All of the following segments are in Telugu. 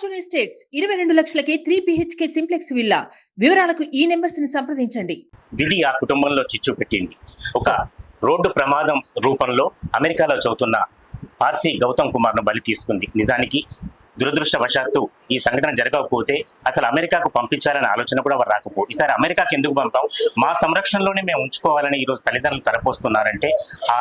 ఫార్చ్యూన్ ఎస్టేట్స్ ఇరవై రెండు లక్షలకే త్రీ బిహెచ్కే సింప్లెక్స్ విల్లా వివరాలకు ఈ నెంబర్స్ని సంప్రదించండి. విధి ఆ కుటుంబంలో చిచ్చు పెట్టింది. ఒక రోడ్డు ప్రమాదం రూపంలో అమెరికాలో చదువుతున్న పార్సీ గౌతమ్ కుమార్ను బలి తీసుకుంది. నిజానికి దురదృష్టవశాత్తు ఈ సంఘటన జరగకపోతే అసలు అమెరికాకు పంపించాలనే ఆలోచన కూడా వారు రాకపో ఈసారి అమెరికాకి ఎందుకు పంపాం? మా సంరక్షణలోనే మేము ఉంచుకోవాలని ఈరోజు తల్లిదండ్రులు తలపోస్తున్నారంటే ఆ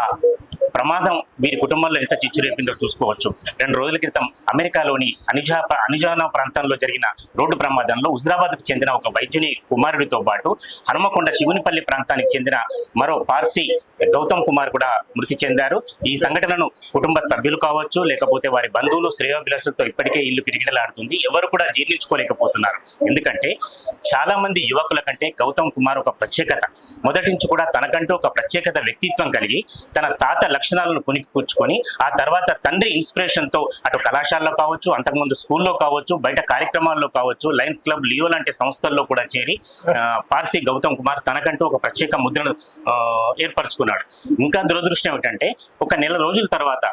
ప్రమాదం వీరి కుటుంబంలో ఎంత చిచ్చు రేపిందో చూసుకోవచ్చు. రెండు రోజుల క్రితం అమెరికాలోని అనుజా అనుజానా ప్రాంతంలో జరిగిన రోడ్డు ప్రమాదంలో హుజరాబాద్కు చెందిన ఒక వైద్యుని కుమారుడితో పాటు హనుమకొండ శివునిపల్లి ప్రాంతానికి చెందిన మరో పార్సీ గౌతమ్ కుమార్ కూడా మృతి చెందారు. ఈ సంఘటనను కుటుంబ సభ్యులు కావచ్చు లేకపోతే వారి బంధువులు శ్రేయోభిలాషులతో ఇప్పటికే ఇల్లు కిరికిటలాడుతుంది ఎవరు కూడా జీర్ణించుకోలేకపోతున్నారు. ఎందుకంటే చాలా మంది యువకుల కంటే గౌతమ్ కుమార్ ఒక ప్రత్యేకత. మొదటి నుంచి కూడా తనకంటూ ఒక ప్రత్యేకత వ్యక్తిత్వం కలిగి తన తాత లక్షణాలను పుణికిపుచ్చుకొని ఆ తర్వాత తండ్రి ఇన్స్పిరేషన్తో అటు కళాశాలలో కావచ్చు అంతకుముందు స్కూల్లో కావచ్చు బయట కార్యక్రమాల్లో కావచ్చు లయన్స్ క్లబ్ లియో లాంటి సంస్థల్లో కూడా చేరి ఆ, పార్సీ గౌతమ్ కుమార్ తనకంటూ ఒక ప్రత్యేక ముద్రను ఏర్పరచుకున్నాడు. ఇంకా దురదృష్టం ఏమిటంటే ఒక నెల రోజుల తర్వాత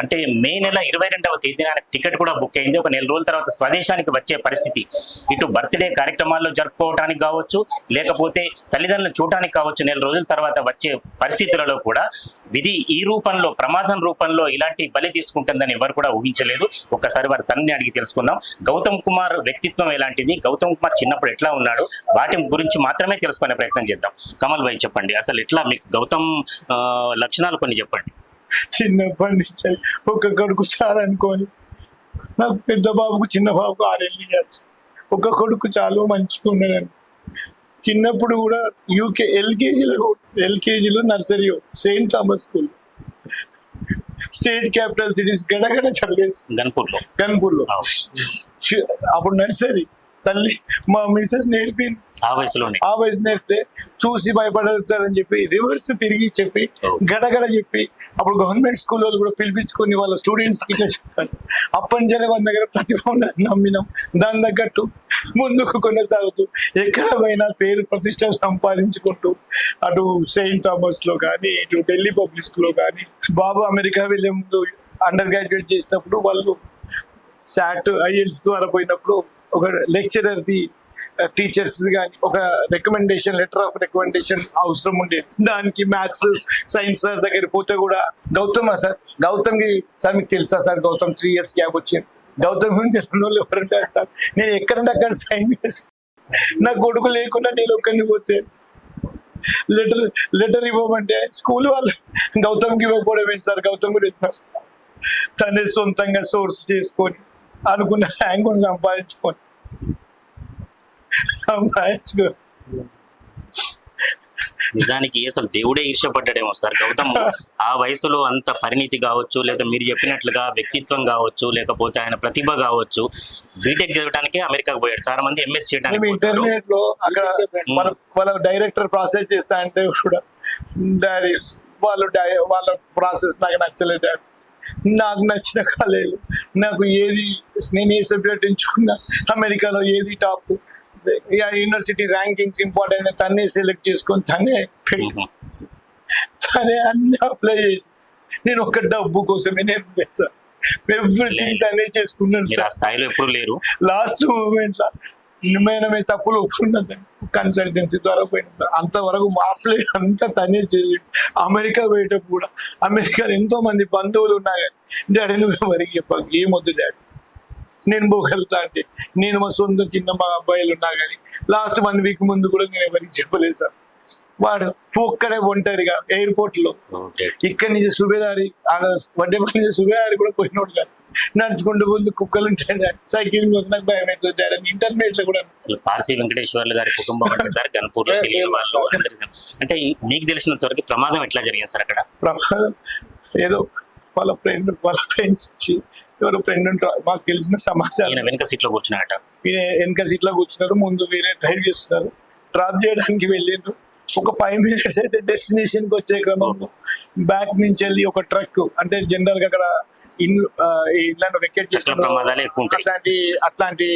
అంటే మే నెల ఇరవై రెండవ తేదీన టికెట్ కూడా బుక్ అయింది. ఒక నెల రోజుల తర్వాత స్వదేశానికి వచ్చే పరిస్థితి. ఇటు బర్త్డే కార్యక్రమాల్లో జరుపుకోవడానికి కావచ్చు లేకపోతే తల్లిదండ్రులను చూడటానికి కావచ్చు నెల రోజుల తర్వాత వచ్చే పరిస్థితులలో కూడా విధి ఈ రూపంలో ప్రమాదం రూపంలో ఇలాంటి బలి తీసుకుంటుందని ఎవరు కూడా ఊహించలేదు. ఒక్కసారి వారి తండ్రిని అడిగి తెలుసుకుందాం. గౌతమ్ కుమార్ వ్యక్తిత్వం ఎలాంటిది? గౌతమ్ కుమార్ చిన్నప్పుడు ఎట్లా ఉన్నాడు? వాటి గురించి మాత్రమే తెలుసుకునే ప్రయత్నం చేద్దాం. కమల్ భాయ్ చెప్పండి. అసలు ఎట్లా మీకు గౌతమ్ లక్షణాలు కొన్ని చెప్పండి. చిన్నప్పటి నుంచి ఒక కొడుకు చాలనుకొని. నాకు పెద్ద బాబుకు చిన్న బాబుకు ఆరేళ్ళు ఇయ్యాలి. ఒక కొడుకు చాలు మంచిగా ఉన్నాడండి చిన్నప్పుడు కూడా యూకే ఎల్కేజీలో ఎల్కేజీలో nursery saint Thomas school state capital cities గడగడ చదివేసి. గన్పూర్లో. షి- అప్పుడు నర్సరీ. తల్లి మా మిసెస్ నేర్పింది. ఆ వయసులోనే? ఆ వయసు నేర్పితే చూసి భయపడతారని చెప్పి రివర్స్ తిరిగి చెప్పి. గడగడ చెప్పి అప్పుడు గవర్నమెంట్ స్కూల్ వాళ్ళు కూడా పిలిపించుకొని వాళ్ళ స్టూడెంట్స్కి అప్పటి జన వాళ్ళ దగ్గర ప్రతిభ నమ్మినాం. దాని తగ్గట్టు ముందుకు కొనసాగుతూ ఎక్కడ పోయినా పేరు ప్రతిష్ట సంపాదించుకుంటూ అటు సెయింట్ థామస్లో కానీ ఇటు ఢిల్లీ పబ్లిక్ స్కూల్లో కానీ బాబు అమెరికా వెళ్ళే ముందు అండర్ గ్రాడ్యుయేట్ చేసినప్పుడు వాళ్ళు సాట్ ఐఎల్స్ ద్వారా పోయినప్పుడు ఒక లెక్చరర్ ది టీచర్స్ కానీ ఒక రికమెండేషన్ లెటర్ ఆఫ్ రికమెండేషన్ అవసరం ఉండేది దానికి మ్యాథ్స్ సైన్స్ సార్ దగ్గర పోతే కూడా గౌతమ్ సార్ గౌతమ్కి సార్ మీకు తెలుసా sir Gautam three years gap వచ్చింది. గౌతమ్ తెలియని వాళ్ళు ఎవరంటారు సార్ నేను ఎక్కడంటే అక్కడ సైన్ నా కొడుకు లేకుండా నేను ఒక్కరిని పోతే లెటర్ లెటర్ ఇవ్వమంటే స్కూల్ వాళ్ళు గౌతమ్కి ఇవ్వకపోవడం ఏంటి సార్ గౌతమ్ కూడా ఇస్తున్నారు తనే సొంతంగా సోర్స్ చేసుకొని అనుకున్న ర్యాంక్ సంపాదించుకొని నిజానికి అసలు దేవుడే ఈర్ష్యపడ్డాడేమో సార్. గౌతమ్ ఆ వయసులో అంత పరిణితి కావచ్చు లేదా మీరు చెప్పినట్లుగా వ్యక్తిత్వం కావచ్చు లేకపోతే ఆయన ప్రతిభ కావచ్చు బీటెక్ చదవడానికే అమెరికాకు పోయాడు. చాలా మంది ఎంఎస్ చేయడానికి. ఇంటర్మీడియట్లో అక్కడ వాళ్ళ వాళ్ళ డైరెక్టర్ ప్రాసెస్ చేస్తా అంటే కూడా డాడీ వాళ్ళు వాళ్ళ ప్రాసెస్ నాకు నచ్చలేదు డాడీ. నాకు నచ్చిన కాలేజీలు నాకు ఏది నేను ఏ సబ్జెక్ట్ ఎంచుకున్నా అమెరికాలో ఏది టాప్ యూనివర్సిటీ ర్యాంకింగ్స్ ఇంపార్టెంట్ తనే సెలెక్ట్ చేసుకొని తనే పెట్టి. తనే అన్ని అప్లై చేసి నేను ఒక డబ్బు కోసమే నేను ఎవ్రీథింగ్ తనే చేసుకున్నాను. స్థాయిలో ఎప్పుడు లేరు. లాస్ట్ మూమెంట్ లో మేనమే తప్పులు ఒప్పుకున్నది కన్సల్టెన్సీ ద్వారా పోయిన. అంతవరకు మార్పులే అంతా తనే చేసి అమెరికా పోయేటప్పుడు కూడా అమెరికాలో ఎంతో మంది బంధువులు ఉన్నా కానీ డాడీ నువ్వు ఎవరికి చెప్పాలి ఏమొద్దు డాడీ. నేను పోగలుగుతా అంటే నేను మా సొంత చిన్న మా అబ్బాయిలు ఉన్నా కానీ లాస్ట్ వన్ వీక్ ముందు కూడా నేను ఎవరికి చెప్పలేదు సార్. వాడు ఒక్కడే ఒంటరిగా ఎయిర్పోర్ట్లో. ఇక్కడి నుంచి సుబేదారి వడ్డేపల్లి నుంచి సుబేదారి కూడా పోయినోడు కాదు. నడుచుకుంటూ ముందు కుక్కలు ఉంటాయి. సైకిల్ మీద నాకు భయం అవుతుంది డాడీ. ఇంటర్మీడియట్లో కూడా. అసలు పార్సీ వెంకటేశ్వర్లు గారి కుటుంబం అంటే సార్ గన్పూర్లో వాళ్ళు. అంటే మీకు తెలిసినంత వరకు ప్రమాదం ఎట్లా జరిగింది సార్ అక్కడ? ప్రమాదం? ఏదో వాళ్ళ ఫ్రెండ్ వాళ్ళ ఫ్రెండ్స్ వచ్చి ఎవరో ఫ్రెండ్ ఉంటారు. మాకు తెలిసిన సమాచారం. వెనక సీట్లో కూర్చున్నాట ఈయన వెనక సీట్లో కూర్చున్నారు. ముందు వేరే డ్రైవ్ చేస్తున్నారు. డ్రాప్ చేయడానికి వెళ్ళిండ్రు. ఒక ఫైవ్ మినిట్స్ అయితే డెస్టినేషన్కి వచ్చే క్రమంలో బ్యాక్ నుంచి వెళ్ళి ఒక ట్రక్ అంటే జనరల్గా అక్కడ ఈ ఇళ్ళను వెకెట్. అట్లాంటి అట్లాంటి.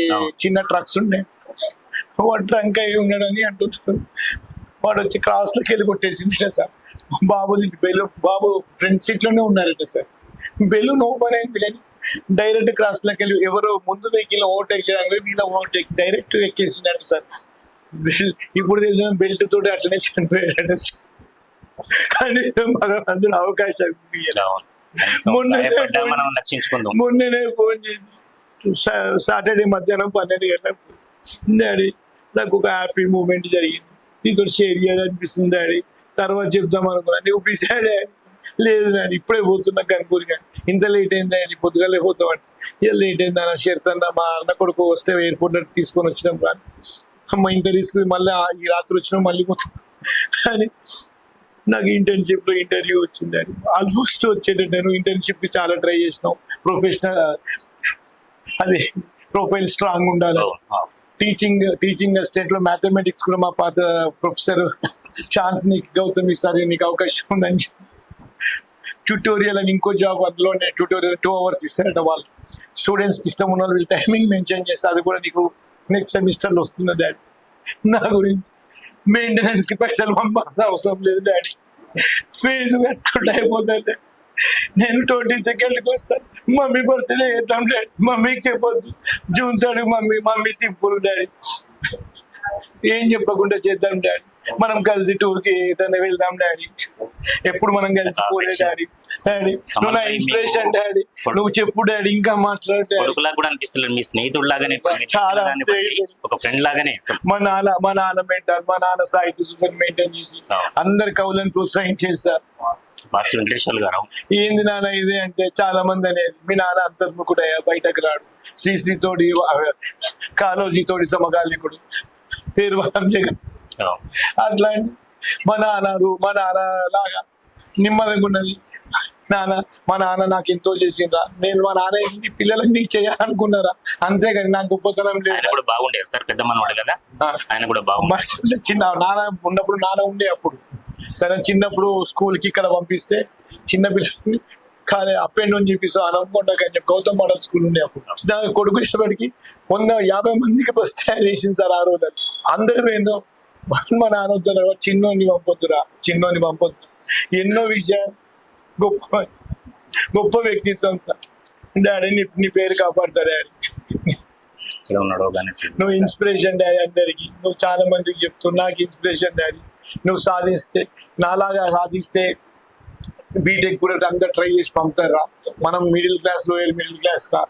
చిన్న ట్రక్స్ ఉన్నాయి. వాడు ట్రంక్ అయి ఉన్నాడని అంటున్నారు వాడు వచ్చి క్రాస్లోకి వెళ్ళి కొట్టేసింది సార్. బాబు బెలు బాబు ఫ్రంట్ సీట్లోనే ఉన్నారట సార్. బెలూన్ ఓపెన్ అయింది కానీ డైరెక్ట్ క్రాస్లోకి వెళ్ళి ఎవరో ముందు వెహికల్ ఓవర్టేక్ చేయడానికి వీళ్ళ ఓవర్టేక్ డైరెక్ట్ ఎక్కేసినట్టు సార్. ఇప్పుడు తెలిసిన బెల్ట్ తోటి అట్లనే చనిపోయాడు కనీసం భగవంతుడు అవకాశం మొన్న మొన్ననే ఫోన్ చేసి సాటర్డే మధ్యాహ్నం పన్నెండు గంటలకు డాడీ నాకు ఒక హ్యాపీ మూమెంట్ జరిగింది. నీతో షేర్ చేయాలనిపిస్తుంది డాడీ. తర్వాత చెప్దాం అనుకున్నా. బిజీ డాడీ లేదు డాడీ ఇప్పుడే పోతున్నా కనుకూరి కానీ ఇంత లేట్ అయింది డాడీ పొద్దుగాలే పోతామండి ఇక లేట్ అయింది అన్న షేర్తన్న మా అన్న కొడుకు వస్తే ఎయిర్పోర్ట్ తీసుకొని వచ్చినాం కానీ అమ్మ ఇంత రిస్క్ మళ్ళీ ఈ రాత్రి వచ్చినాం మళ్ళీ పోతాం అని నాకు ఇంటర్న్షిప్లో ఇంటర్వ్యూ వచ్చింది ఆల్మోస్ట్ వచ్చేటట్టు నేను ఇంటర్న్షిప్కి చాలా ట్రై చేసినాం. ప్రొఫెషనల్ అదే ప్రొఫైల్ స్ట్రాంగ్ ఉండాలి. టీచింగ్ టీచింగ్ అసిస్టెంట్లో మ్యాథమెటిక్స్ కూడా మా పాత ప్రొఫెసర్ ఛాన్స్ నీకు గౌతమ్ ఇస్తారు నీకు అవకాశం ఉందని ట్యూటోరియల్ అని ఇంకో జాబ్ అందులోనే ట్యూటోరియల్ టూ అవర్స్ ఇస్తారట వాళ్ళు. స్టూడెంట్స్ ఇష్టం ఉన్న వాళ్ళు వీళ్ళు టైమింగ్ మెన్షన్ చేస్తే అది కూడా నీకు నెక్స్ట్ సెమిస్టర్లో డాడీ. నా గురించి మెయింటెనెన్స్కి పైసలు పంపాల్సిన అవసరం లేదు డాడీ. ఫీజు కట్టుకుంటే అయిపోతుంది నేను ట్వంటీ సెకండ్కి వస్తాను మమ్మీ బర్త్డే చేద్దాం డాడీ. మమ్మీకి చెప్పొద్దు. June third mummy mummy simple daddy. ఏం చెప్పకుండా చేద్దాం డాడీ. మనం కలిసి టూర్కి ఏదైనా వెళ్దాం డాడీ. ఎప్పుడు మనం కలిసి పోలే డాడీ. డాడీ నువ్వు నా ఇన్స్పిరేషన్ డాడీ. నువ్వు చెప్పు డాడీ ఇంకా మాట్లాడు డాడీ. కూడా మీ స్నేహితుడు లాగానే చాలా ఒక ఫ్రెండ్ లాగానే. మా నాన్న మా నాన్న మెయింటైన్ మా నాన్న సాహిత్య సూపర్ మెయింటైన్ చేసి అందరి కవులను ప్రోత్సహించేస్తారు మాసి వెంకటేశ్వర గారు. ఏంది నాన్న ఇది అంటే చాలా మంది అనేది మీ నాన్న అంతర్ముఖుడయ్యా బయటకు రాడు. శ్రీశ్రీ తోడి కాలోజీ తోడి సమకాలికుడు. పేరు జగన్. అట్లాంటి మా నాన్న రూ- మా నాన్న లాగా నిమ్మదంగా ఉన్నది. నాన్న మా నాన్న నాకు ఎంతో చేసిండ్రా. నేను మా నాన్న ఎన్ని పిల్లలకి నీకు చేయాలనుకున్నారా? అంతేగాని నాకు గొప్పతనం ఆయన లేదు? కూడా బాగుండేది సార్? పెద్ద మనవాడు కదా. ఆయన కూడా బాగుండే. చిన్న నాన్న ఉన్నప్పుడు నాన్న ఉండే అప్పుడు. తన చిన్నప్పుడు స్కూల్కి ఇక్కడ పంపిస్తే చిన్న పిల్లల్ని కాలే అప్ అండ్ డౌన్ చూపిస్తా అనుకుంటా అని చెప్పి గౌతమ్ మోడల్ స్కూల్ ఉండే అప్పుడు. నా కొడుకు ఇష్టపడికి వంద యాభై మందికి బస్ తయారు చేసింది సార్ ఆ రోజు. అందరూ ఏందో మా నాన్న వద్దురా చిన్నోని పంపొద్దురా చిన్నోని పంపొద్దు. ఎన్నో విషయాలు గొప్ప గొప్ప వ్యక్తిత్వం. డాడీ నీ నీ పేరు కాపాడతా డాడీ ఉన్నాడు నువ్వు ఇన్స్పిరేషన్ డాడీ అందరికి. నువ్వు చాలా మందికి చెప్తావు నాకు ఇన్స్పిరేషన్ డాడీ. నువ్వు సాధిస్తే నాలాగా సాధిస్తే బీటెక్ కూడా అందరు ట్రై చేసి పంపుతారా? మనం మిడిల్ క్లాస్ లోయర్ మిడిల్ క్లాస్గా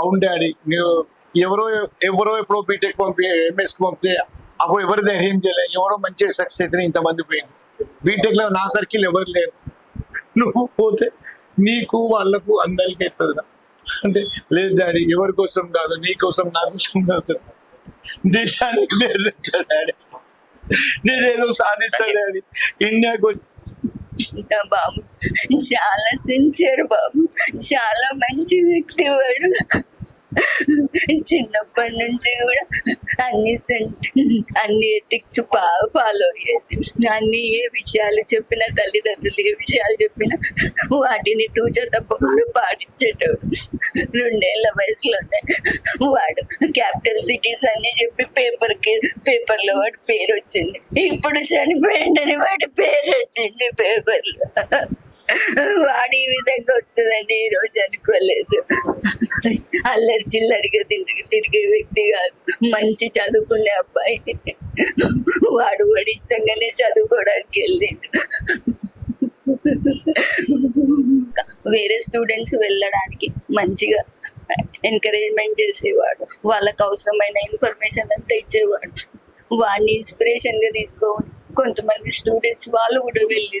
అవును డాడీ. నువ్వు ఎవరో ఎవరో ఎప్పుడో బీటెక్ పంపి ఎంఎస్ పంపితే అప్పుడు ఎవరు ధైర్యం చేయలేదు. ఎవరో మంచి సక్సెస్ అయితే ఇంతమంది పోయింది బీటెక్లో నా సర్కిల్ ఎవరు లేరు. నువ్వు పోతే నీకు వాళ్ళకు అందరికి అవుతుంది అంటే లేదు డాడీ ఎవరి కోసం కాదు నీ కోసం నా కోసం కాదు. దేశానికి తెచ్చా డాడీ. నేనేదో సాధిస్తా డాడీ. ఇండియాకు నా బాబు చాలా సిన్సియర్ బాబు. చాలా మంచి వ్యక్తి వాడు. చిన్నప్పటి నుంచి కూడా అన్ని అన్ని ఎథిక్స్ బాగా ఫాలో అయ్యేది. అన్ని ఏ విషయాలు చెప్పినా తల్లిదండ్రులు ఏ విషయాలు చెప్పినా వాటిని తూచ తప్పకుండా పాటించేటోడు. రెండేళ్ళ వయసులోనే వాడు క్యాపిటల్ సిటీస్ అన్ని చెప్పి పేపర్ పేపర్లో వాడి పేరు వచ్చింది ఇప్పుడు చనిపోయిందని వాడి పేరు వచ్చింది పేపర్లో. వాడు ఈ విధంగా వస్తుందని ఈ రోజు అనుకోలేదు. అల్లరి చిల్లరిగా తిరిగి తిరిగే వ్యక్తి కాదు. మంచి చదువుకునే అబ్బాయి. వాడు వాడి ఇష్టంగానే చదువుకోవడానికి వెళ్ళిండు. వేరే స్టూడెంట్స్ వెళ్ళడానికి మంచిగా ఎంకరేజ్మెంట్ చేసేవాడు. వాళ్ళకు అవసరమైన ఇన్ఫర్మేషన్ అంతా ఇచ్చేవాడు. వాడిని ఇన్స్పిరేషన్గా కొంతమంది స్టూడెంట్స్ వాళ్ళు కూడా వెళ్ళి